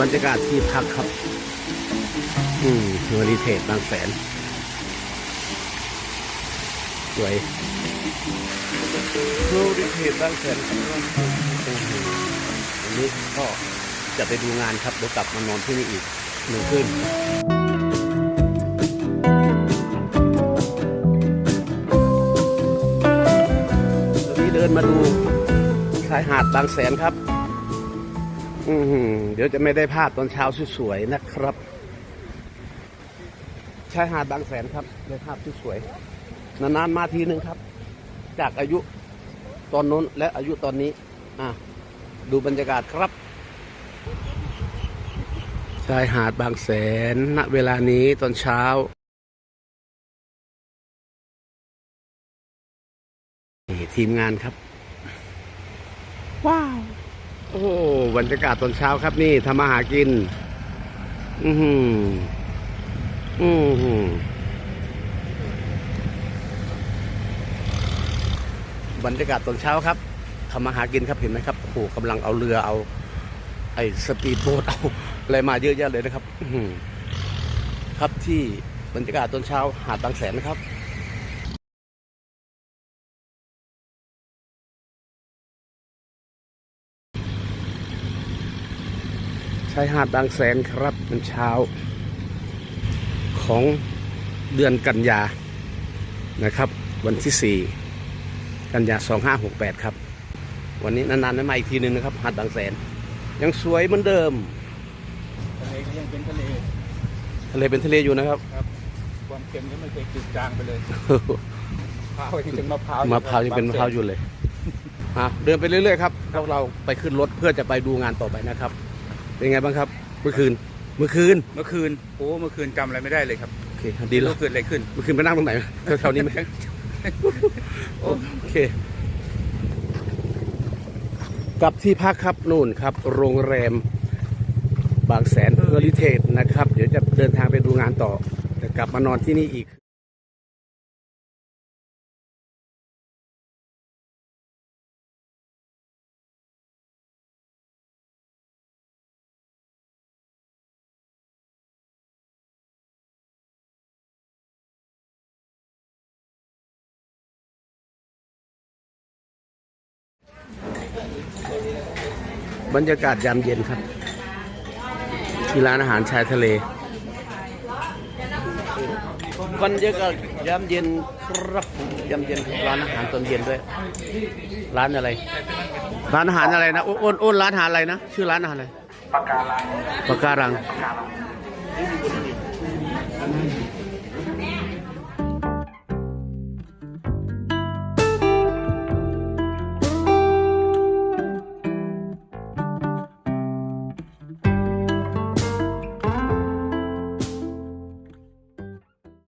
บรรยากาศที่พักครับ อืมเฮอริเทจบางแสน สวยเฮอริเทจบางแสนครับอืมวันนี้ก็จะไปดูงานครับเดี๋ยวกลับมานอนที่นี่อีกหนึ่งคืนตอนนี้เดินมาดูชายหาดบางแสนครับอือหือ เดี๋ยวจะไม่ได้ภาพตอนเช้าสวยๆนะครับชายหาดบางแสนครับได้ภาพที่สวย นานๆมาทีนึงครับ จากอายุตอนนู้นและอายุตอนนี้ อะ ดูบรรยากาศครับ ชายหาดบางแสนณเวลานี้ตอนเช้า ทีมงานครับ ว้าว โอ้ บรรยากาศตอนเช้าครับนี่ทำมาหากิน อือหืออือหือบรรยากาศตอนเช้าครับทำมาหากินครับเห็นไหมครับโอ้โหกำลังเอาเรือเอา ไอ้สปีดโบ๊ทเอาอะไรมาเยอะแยะเลยนะครับ อืครับที่บรรยากาศตอนเช้าหาดบางแสนนะครับ ชายหาดบางแสนครับเป็นเช้า ของเดือนกันยานะครับ วันที่ 4 กันยา 2568 ครับ วันนี้นานๆได้มาอีกทีหนึ่งนะครับ หาดบางแสน ยังสวยเหมือนเดิม ทะเลก็ยังเป็นทะเล ทะเลเป็นทะเลอยู่นะครับ ครับ ความเค็มก็ไม่เคยจืดจางไปเลยมะพร้าวยังเป็นมะพร้าวมะพร้าวยังเป็นมะพร้าวอยู่เลยอะเดินไปเรื่อยๆครับพวกเราไปขึ้นรถเพื่อจะไปดูงานต่อไปนะครับ เป็นไงบ้างครับ เมื่อคืน เมื่อคืน เมื่อคืน โอ้ เมื่อคืนจำอะไรไม่ได้เลยครับโอเคดีแล้ว เมื่อคืนอะไรขึ้น เมื่อคืนไปนั่งตรงไหนแถวๆนี้ไหม โอเค กลับที่พักครับนู่นครับ โรงแรม บางแสนเฮอริเทจนะครับ เดี๋ยวจะเดินทางไปดูงานต่อ จะกลับมานอนที่นี่อีก บรรยากาศยามเย็นครับ ที่ร้านอาหารชายทะเล บรรยากาศยามเย็นครับยามเย็นครับร้านอาหารตอนเย็นด้วย ร้านอะไร ร้านอาหารอะไรนะโอ้โอ้นโอ้นร้านอาหารอะไรนะ ชื่อร้านอาหารอะไรปากการังปากการัง